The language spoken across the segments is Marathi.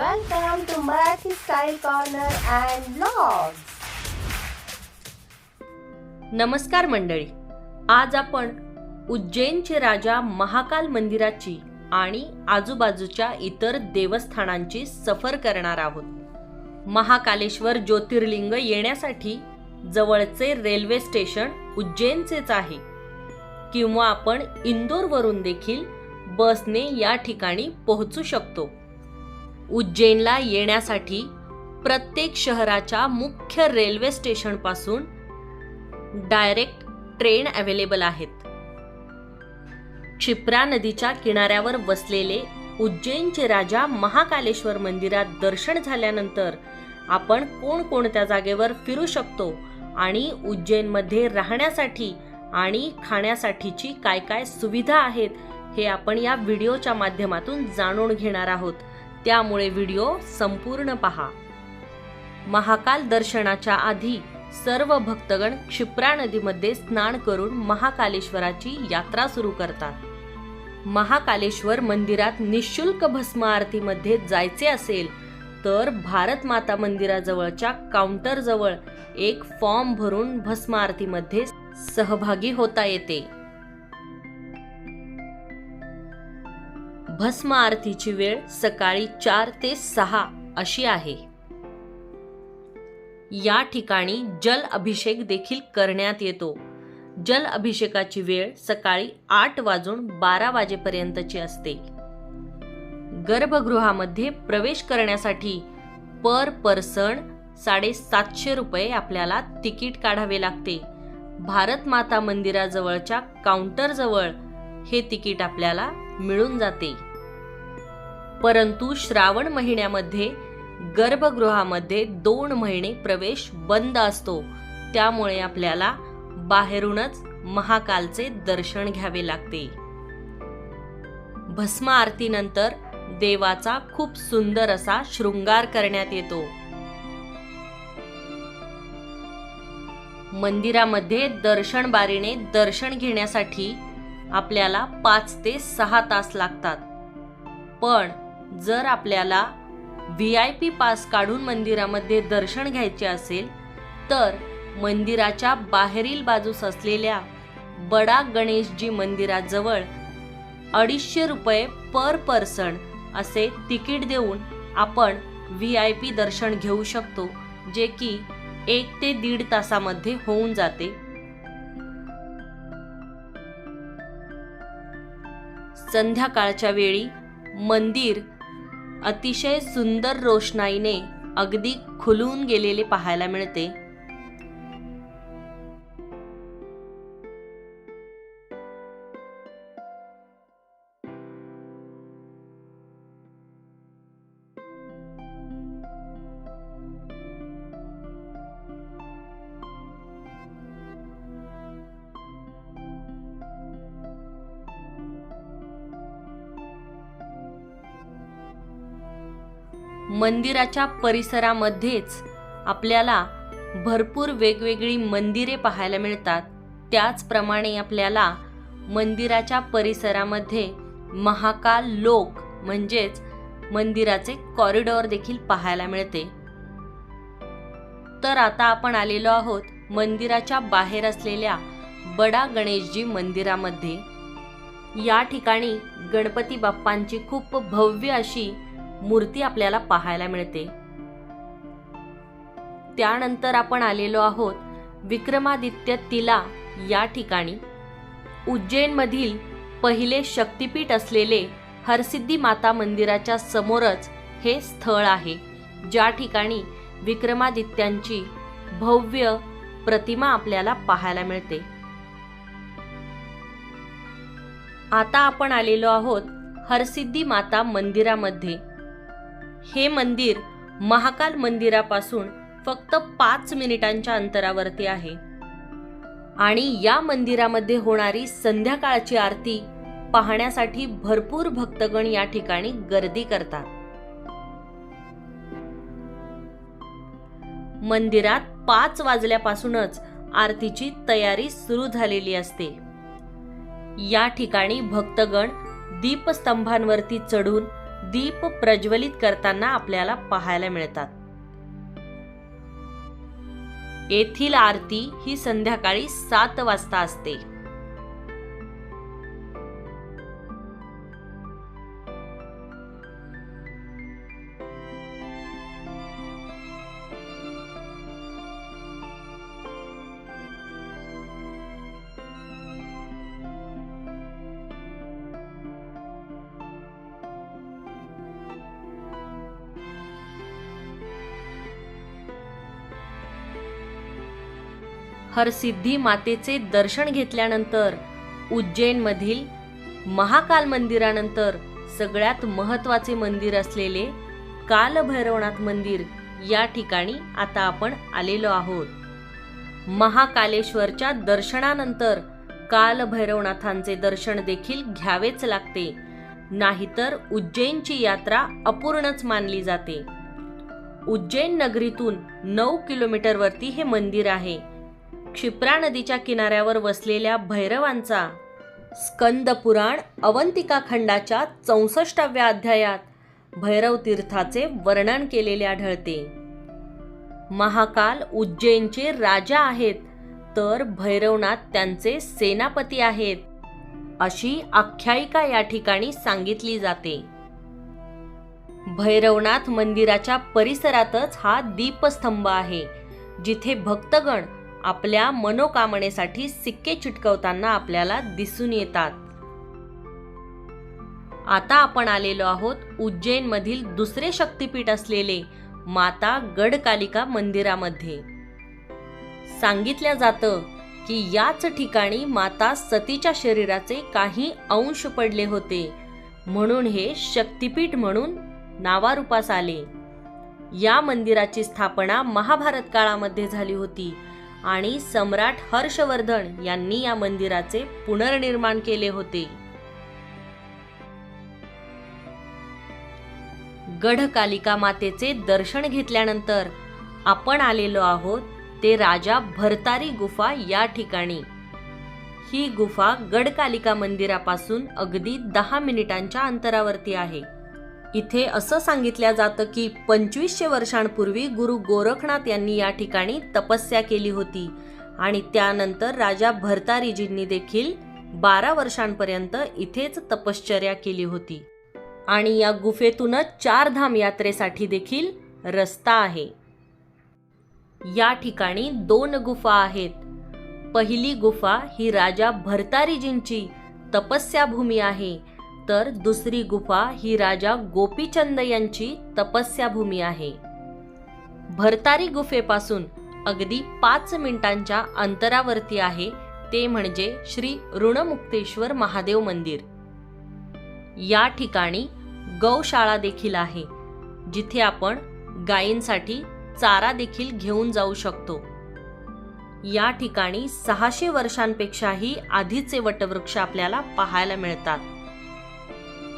Welcome to Marathi Style Corner and Vlogs. नमस्कार मंडळी. आज आपण उज्जैनचे राजा महाकाल मंदिराची आणि आजूबाजूच्या इतर देवस्थानांची सफर करणार आहोत. महाकालेश्वर ज्योतिर्लिंग येण्यासाठी जवळचे रेल्वे स्टेशन उज्जैनचेच आहे. किंवा आपण इंदोरवरून देखील बसने या ठिकाणी पोहोचू शकतो. उज्जैनला येण्यासाठी प्रत्येक शहराच्या मुख्य रेल्वे स्टेशनपासून डायरेक्ट ट्रेन अवेलेबल आहेत. क्षिप्रा नदीच्या किनाऱ्यावर वसलेले उज्जैनचे राजा महाकालेश्वर मंदिरात दर्शन झाल्यानंतर आपण कोणकोणत्या जागेवर फिरू शकतो आणि उज्जैनमध्ये राहण्यासाठी आणि खाण्यासाठीची काय काय सुविधा आहेत हे आपण या व्हिडिओच्या माध्यमातून जाणून घेणार आहोत. त्यामुळे व्हिडिओ संपूर्ण पहा. महाकाल दर्शनाच्या आधी सर्व भक्तगण क्षिप्रा नदीमध्ये स्नान करून महाकालेश्वराची यात्रा सुरू करतात. महाकालेश्वर मंदिरात निशुल्क भस्म आरतीमध्ये जायचे असेल तर भारत माता मंदिराजवळच्या काउंटरजवळ एक फॉर्म भरून भस्म आरतीमध्ये सहभागी होता येते. भस्म आरतीची वेळ सकाळी चार ते सहा अशी आहे. या ठिकाणी जल अभिषेक देखील करण्यात येतो. जल अभिषेकाची वेळ सकाळी आठ वाजून बारा वाजेपर्यंतची असते. गर्भगृहामध्ये प्रवेश करण्यासाठी पर पर्सन साडेसातशे रुपये आपल्याला तिकीट काढावे लागते. भारत माता मंदिराजवळच्या काउंटरजवळ हे तिकीट आपल्याला मिळून जाते. परंतु श्रावण महिन्यामध्ये गर्भगृहामध्ये दोन महिने प्रवेश बंद असतो. त्यामुळे आपल्याला बाहेरूनच महाकालचे दर्शन घ्यावे लागते. भस्म आरतीनंतर देवाचा खूप सुंदर असा शृंगार करण्यात येतो. मंदिरामध्ये दर्शन बारीने दर्शन घेण्यासाठी आपल्याला पाच ते सहा तास लागतात. पण जर आपल्याला व्ही आय पी पास काढून मंदिरामध्ये दर्शन घ्यायचे असेल तर मंदिराच्या बाहेरील बाजूस असलेल्या बडा गणेशजी मंदिराजवळ अडीचशे रुपये पर पर्सन असे तिकीट देऊन आपण व्ही आय पी दर्शन घेऊ शकतो जे की एक ते दीड तासामध्ये होऊन जाते. संध्याकाळच्या वेळी मंदिर अतिशय सुंदर रोषणाईने अगदी खुलून गेलेले पाहायला मिळते. मंदिराच्या परिसरामध्येच आपल्याला भरपूर वेगवेगळी मंदिरे पाहायला मिळतात. त्याचप्रमाणे आपल्याला मंदिराच्या परिसरामध्ये महाकाल लोक म्हणजेच मंदिराचे कॉरिडॉर देखील पाहायला मिळते. तर आता आपण आलेलो आहोत मंदिराच्या बाहेर असलेल्या बडा गणेशजी मंदिरामध्ये. या ठिकाणी गणपती बाप्पांची खूप भव्य अशी मूर्ती आपल्याला पाहायला मिळते. त्यानंतर आपण आलेलो आहोत विक्रमादित्य तिला या ठिकाणी. उज्जैनमधील पहिले शक्तिपीठ असलेले हरसिद्धी माता मंदिराच्या समोरच हे स्थळ आहे ज्या ठिकाणी विक्रमादित्यांची भव्य प्रतिमा आपल्याला पाहायला मिळते. आता आपण आलेलो आहोत हरसिद्धी माता मंदिरामध्ये. हे मंदिर महाकाल मंदिरापासून फक्त पाच मिनिटांच्या अंतरावरती आहे. आणि या मंदिरामध्ये होणारी संध्याकाळची आरती पाहण्यासाठी भरपूर भक्तगण या ठिकाणी गर्दी करतात. मंदिरात पाच वाजल्यापासूनच आरतीची तयारी सुरू झालेली असते. या ठिकाणी भक्तगण दीपस्तंभांवरती चढून दीप प्रज्वलित करताना आपल्याला पाहायला मिळतात. येथील आरती ही संध्याकाळी सात वाजता असते. हरसिद्धी मातेचे दर्शन घेतल्यानंतर उज्जैनमधील महाकाल मंदिरानंतर सगळ्यात महत्त्वाचे मंदिर असलेले कालभैरवनाथ मंदिर या ठिकाणी आता आपण आलेलो आहोत. महाकालेश्वरच्या दर्शनानंतर कालभैरवनाथांचे दर्शन देखील घ्यावेच लागते नाहीतर उज्जैनची यात्रा अपूर्णच मानली जाते. उज्जैन नगरीतून नऊ किलोमीटरवरती हे मंदिर आहे. क्षिप्रा नदीच्या किनाऱ्यावर वसलेल्या भैरवांचा स्कंद पुराण अवंतिका खंडाच्या चौसष्टाव्या अध्यायात भैरव तीर्थाचे वर्णन केलेले आढळते. महाकाल उज्जैनचे राजा आहेत तर भैरवनाथ त्यांचे सेनापती आहेत अशी आख्यायिका या ठिकाणी सांगितली जाते. भैरवनाथ मंदिराच्या परिसरातच हा दीपस्तंभ आहे जिथे भक्तगण आपल्या मनोकामनेसाठी सिक्के चिटकवताना आपल्याला दिसून येतात. आता आपण आलेलो आहोत उज्जैन मधील दुसरे शक्तिपीठ असलेले माता गडकालिका मंदिरामध्ये. सांगितलं जातं की याच ठिकाणी माता सतीच्या शरीराचे काही अंश पडले होते. म्हणून हे शक्तिपीठ म्हणून नावारूपास आले. या मंदिराची स्थापना महाभारत काळामध्ये झाली होती. आणि सम्राट हर्षवर्धन यांनी या मंदिराचे पुनर्निर्माण केले होते. गढकालिका मातेचे दर्शन घेतल्यानंतर आपण आलेलो आहोत ते राजा भरतारी गुफा या ठिकाणी. ही गुफा गडकालिका मंदिरापासून अगदी दहा मिनिटांच्या अंतरावरती आहे. इथे असं सांगितलं जातं की पंचवीसशे वर्षांपूर्वी गुरु गोरखनाथ यांनी या ठिकाणी तपस्या केली होती. आणि त्यानंतर राजा भरतारीजींनी देखील बारा वर्षांपर्यंत इथेच तपश्चर्या केली होती. आणि या गुफेतूनच चारधाम यात्रेसाठी देखील रस्ता आहे. या ठिकाणी दोन गुफा आहेत. पहिली गुफा ही राजा भरतारीजींची तपस्याभूमी आहे. तर दुसरी गुफा ही राजा गोपीचंद यांची तपस्याभूमी आहे. भरतारी गुफेपासून अगदी पाच मिनिटांच्या अंतरावरती आहे ते म्हणजे श्री ऋणमुक्तेश्वर महादेव मंदिर. या ठिकाणी गौशाळा देखील आहे जिथे आपण गायींसाठी चारा देखील घेऊन जाऊ शकतो. या ठिकाणी सहाशे वर्षांपेक्षाही आधीचे वटवृक्ष आपल्याला पाहायला मिळतात.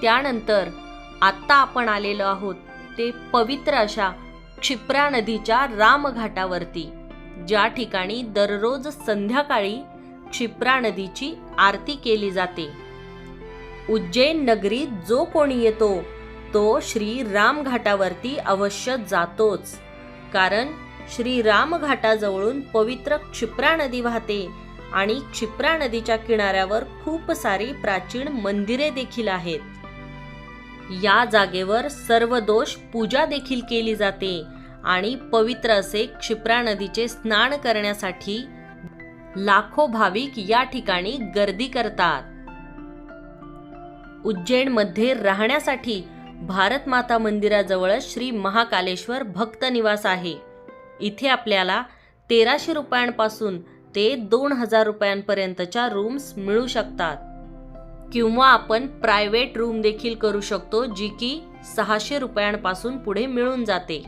त्यानंतर आत्ता आपण आलेलो आहोत ते पवित्र अशा क्षिप्रा नदीच्या रामघाटावरती ज्या ठिकाणी दररोज संध्याकाळी क्षिप्रा नदीची आरती केली जाते. उज्जैन नगरीत जो कोणी येतो तो श्री रामघाटावरती अवश्य जातोच कारण श्री रामघाटाजवळून पवित्र क्षिप्रा नदी वाहते आणि क्षिप्रा नदीच्या किनाऱ्यावर खूप सारी प्राचीन मंदिरे देखील आहेत. या जागेवर सर्व दोष पूजा देखील केली जाते आणि पवित्र असे क्षिप्रा नदीचे स्नान करण्यासाठी लाखो भाविक या ठिकाणी गर्दी करतात. उज्जैनमध्ये राहण्यासाठी भारत माता मंदिराजवळ श्री महाकालेश्वर भक्त निवास आहे. इथे आपल्याला तेराशे रुपयांपासून ते दोन हजार रुपयांपर्यंतच्या रूम्स मिळू शकतात. किंवा आपण प्रायव्हेट रूम देखील करू शकतो जी की सहाशे रुपयांपासून पुढे मिळून जाते.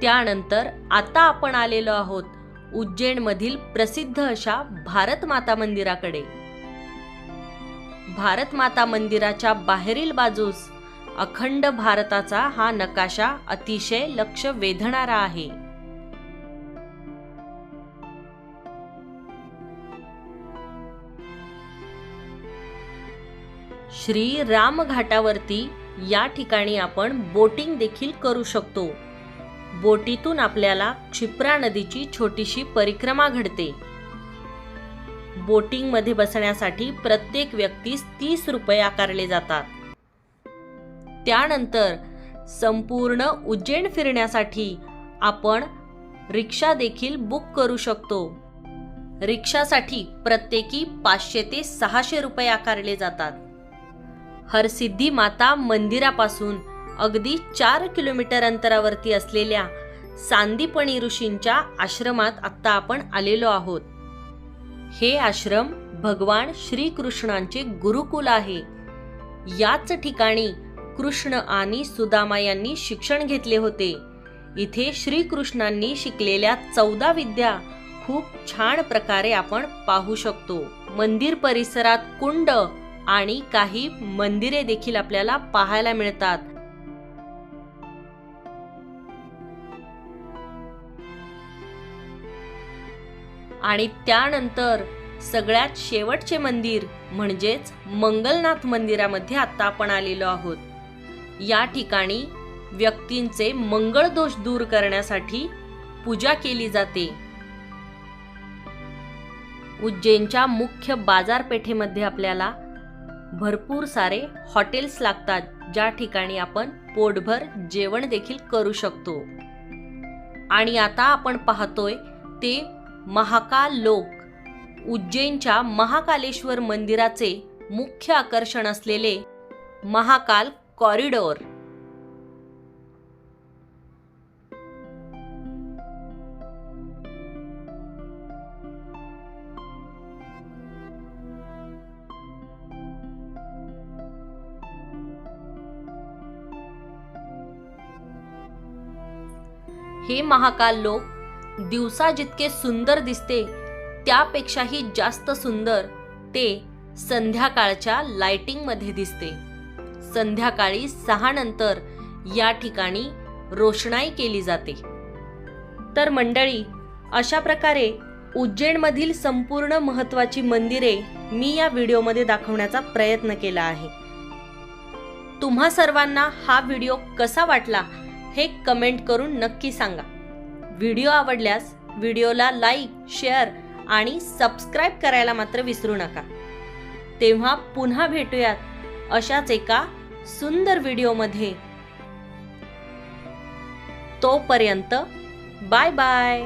त्यानंतर आता आपण आलेलो आहोत उज्जैनमधील प्रसिद्ध अशा भारत माता मंदिराकडे. भारत माता मंदिराच्या बाहेरील बाजूस अखंड भारताचा हा नकाशा अतिशय लक्ष वेधणारा आहे. श्री राम घाटावरती या ठिकाणी आपण बोटिंग देखील करू शकतो. बोटीतून आपल्याला क्षिप्रा नदीची छोटीशी परिक्रमा घडते. बोटिंगमध्ये बसण्यासाठी प्रत्येक व्यक्तीस तीस रुपये आकारले जातात. त्यानंतर संपूर्ण उज्जैन फिरण्यासाठी आपण रिक्षा देखील बुक करू शकतो. रिक्षासाठी प्रत्येकी पाचशे ते सहाशे रुपये आकारले जातात. हरसिद्धी माता मंदिरापासून अगदी चार किलोमीटर अंतरावरती असलेल्या सांदीपणी ऋषींच्या आश्रमात आत्ता आपण आलेलो आहोत. हे आश्रम भगवान श्रीकृष्णांचे गुरुकुल आहे. याच ठिकाणी कृष्ण आणि सुदामा यांनी शिक्षण घेतले होते. इथे श्रीकृष्णांनी शिकलेल्या चौदा विद्या खूप छान प्रकारे आपण पाहू शकतो. मंदिर परिसरात कुंड आणि काही मंदिरे देखील आपल्याला पाहायला मिळतात. आणि त्यानंतर सगळ्यात शेवटचे मंदिर म्हणजेच मंगलनाथ मंदिरामध्ये आता आपण आलेलो आहोत. या ठिकाणी व्यक्तींचे मंगळ दोष दूर करण्यासाठी पूजा केली जाते. उज्जैनच्या मुख्य बाजारपेठेमध्ये आपल्याला भरपूर सारे हॉटेल्स लागतात ज्या ठिकाणी आपण पोटभर जेवण देखील करू शकतो. आणि आता आपण पाहतोय ते महाकाल लोक. उज्जैनच्या महाकालेश्वर मंदिराचे मुख्य आकर्षण असलेले महाकाल कॉरिडॉर. हे महाकाल लोक दिवसा जितके सुंदर दिसते त्यापेक्षाही जास्त सुंदर ते संध्याकाळच्या लाइटिंगमध्ये दिसते. संध्याकाळी सहा नंतर या ठिकाणी रोषणाई केली जाते. तर मंडळी अशा प्रकारे उज्जैनमधील संपूर्ण महत्त्वाची मंदिरे मी या व्हिडिओमध्ये दाखवण्याचा प्रयत्न केला आहे. तुम्हा सर्वांना हा व्हिडिओ कसा वाटला हे कमेंट करून नक्की सांगा. व्हिडिओ आवडल्यास व्हिडिओला लाईक शेअर आणि सबस्क्राईब करायला मात्र विसरू नका. तेव्हा पुन्हा भेटूयात अशाच एका सुंदर व्हिडिओमध्ये. तोपर्यंत बाय बाय.